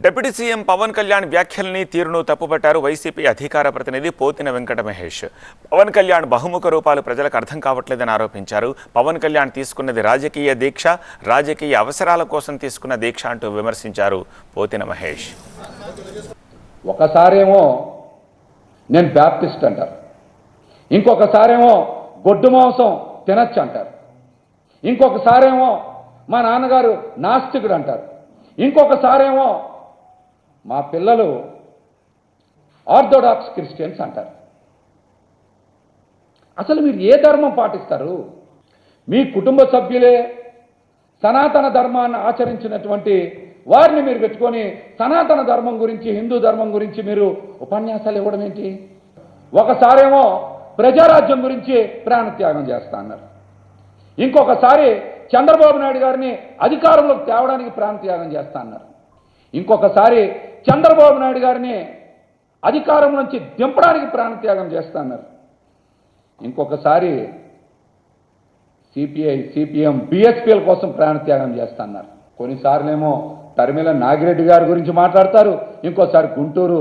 Deputy CM Pawan Kalyan వ్యాఖ్యల్ని తీరును తప్పుపట్టారు వైసీపీ అధికార ప్రతినిధి పోతిన వెంకట మహేష్ పవన్ కళ్యాణ్ బహుముఖ రూపాలు ప్రజలకు అర్థం కావట్లేదని ఆరోపించారు. పవన్ కళ్యాణ్ తీసుకున్నది రాజకీయ దీక్ష రాజకీయ అవసరాల కోసం తీసుకున్న దీక్ష అంటూ విమర్శించారు పోతిన మహేష్. ఒకసారేమో నేను బ్యాప్టిస్ట్ అంటారు. ఇంకొకసారేమో గొడ్డు మాంసం తినచ్చు అంటారు. ఇంకొకసారేమో మా నాన్నగారు నాస్తికుడు అంటారు. ఇంకొకసారేమో మా పిల్లలు ఆర్థోడాక్స్ క్రిస్టియన్స్ అంటారు. అసలు మీరు ఏ ధర్మం పాటిస్తారు? మీ కుటుంబ సభ్యులే సనాతన ధర్మాన్ని ఆచరించినటువంటి వారిని మీరు పెట్టుకొని సనాతన ధర్మం గురించి హిందూ ధర్మం గురించి మీరు ఉపన్యాసాలు ఇవ్వడం ఏంటి? ఒకసారేమో ప్రజారాజ్యం గురించి ప్రాణత్యాగం చేస్తా అన్నారు. ఇంకొకసారి చంద్రబాబు నాయుడు గారిని అధికారంలోకి తేవడానికి ప్రాణత్యాగం చేస్తా అన్నారు. ఇంకొకసారి చంద్రబాబు నాయుడు గారిని అధికారం నుంచి దింపడానికి ప్రాణత్యాగం చేస్తాన్నారు ఇంకొకసారి సిపిఐ సిపిఎం బిఎస్పీల కోసం ప్రాణత్యాగం చేస్తున్నారు కొన్నిసార్లేమో టర్మిల నాగిరెడ్డి గారి గురించి మాట్లాడతారు ఇంకోసారి గుంటూరు